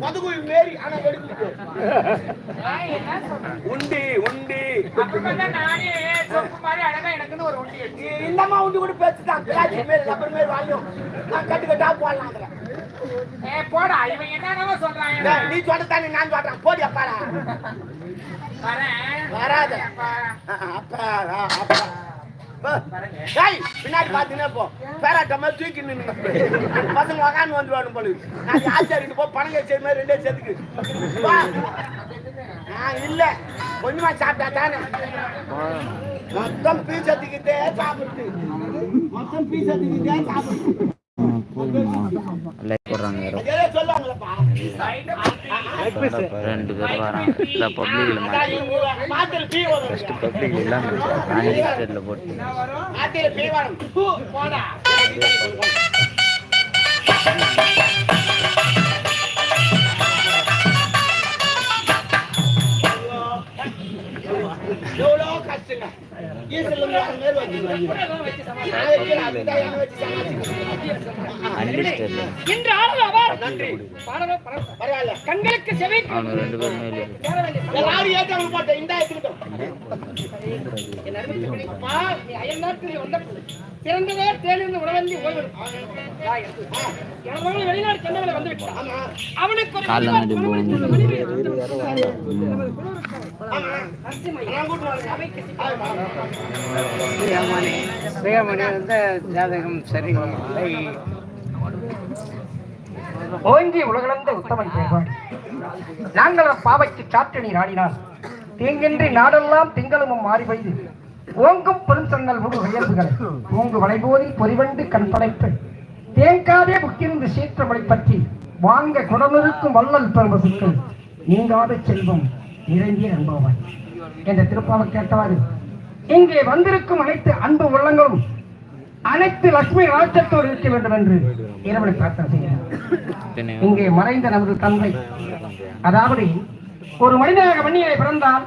முதுகுழி மேரி ஆனா சொல்ற? உண்டி உண்டி அப்புறம் நானே சொப்பு மாதிரி அழகா எனக்குன்னு ஒரு. நீ இந்தம்மா உண்டி கூட பேசிட்டான் பிளாஸ்டிக் மேல் ரப்பர் மேல் வாங்கியும் நான் கட்டு கட்டா போடலாம். ஏய், போடா இவன் என்னென்னவோ எனக்கு. நீ சொல்ல தானே நான் சொல்றேன் போடி அப்பாடா வரேன். வராத. அப்பா, அப்பா பின்னாடி பாத்தீங்கன்னா போ. பேராட்ட மாதிரி தூக்கி நின்னு பசங்க உக்காந்து வந்துருவானு போல. நான் ஆச்சாரிட்டு போ பணம் கட்சி மாதிரி ரெண்டே சேர்த்துக்கு. வா. ஆ, இல்ல. கொஞ்சமா சாப்பிட்டா தானே? மொத்தம் பீசத்துக்கிட்டே சாப்பிடுது. மொத்தம் பீசத்துக்கிட்டே சாப்பிடுது. லைக் போடுறாங்க ரெண்டு பேர் வராங்க இல்லை பப்ளிக்கில் அதான் ஃபஸ்ட்டு பப்ளிக் இல்லாமல் நான் போட்டு எவ்வளோ கஷ்டங்க? ஈசல் இன்று ஆடல் அவர் நன்றி. பரவாயில்ல. கண்களுக்கு செவி அவனுக்கு ரெண்டு பேரும் மேலே எல்லாரும் இந்தா அயல் நாட்டில் வந்த பிள்ளை. பிறந்ததே தேனிருந்து உணவந்தி மகன் வெளிநாடு வந்து விட்டான். ஆமா. அவனுக்கு ஒரு வந்து சுயமணி வந்து ஜாதகம் ஓங்கி உலகளந்த உத்தமன் தேவன். நாங்கள் பாவைக்கு சாற்றணி நாடினான். தீங்கின்றி நாடெல்லாம் திங்களும் மாறி பெய்து. ஓங்கும் பெருந்தன்னல் முழு உயர்வுகளை ஓங்கு வளைபோதில் பொறிவண்டு கண் படைப்பு தேங்காதே புக்கிருந்து சீற்றமலை பற்றி. வாங்க குடமிருக்கும் வள்ளல் பெருமசுக்கள். நீங்காத செல்வம். நிறைந்திய அன்பவன் என்ற திருப்பாவை கேட்டவாறு இங்கே வந்திருக்கும் அனைத்து அன்பு உள்ளங்களும் அனைத்து லட்சுமி ராஜ்யத்தோடு இருக்க வேண்டும் என்று இறைவனை பிரார்த்தனை செய்கிறேன். இங்கே மறைந்த நமது தந்தை அதாவது ஒரு மனிதனாக மண்ணிலே பிறந்தால்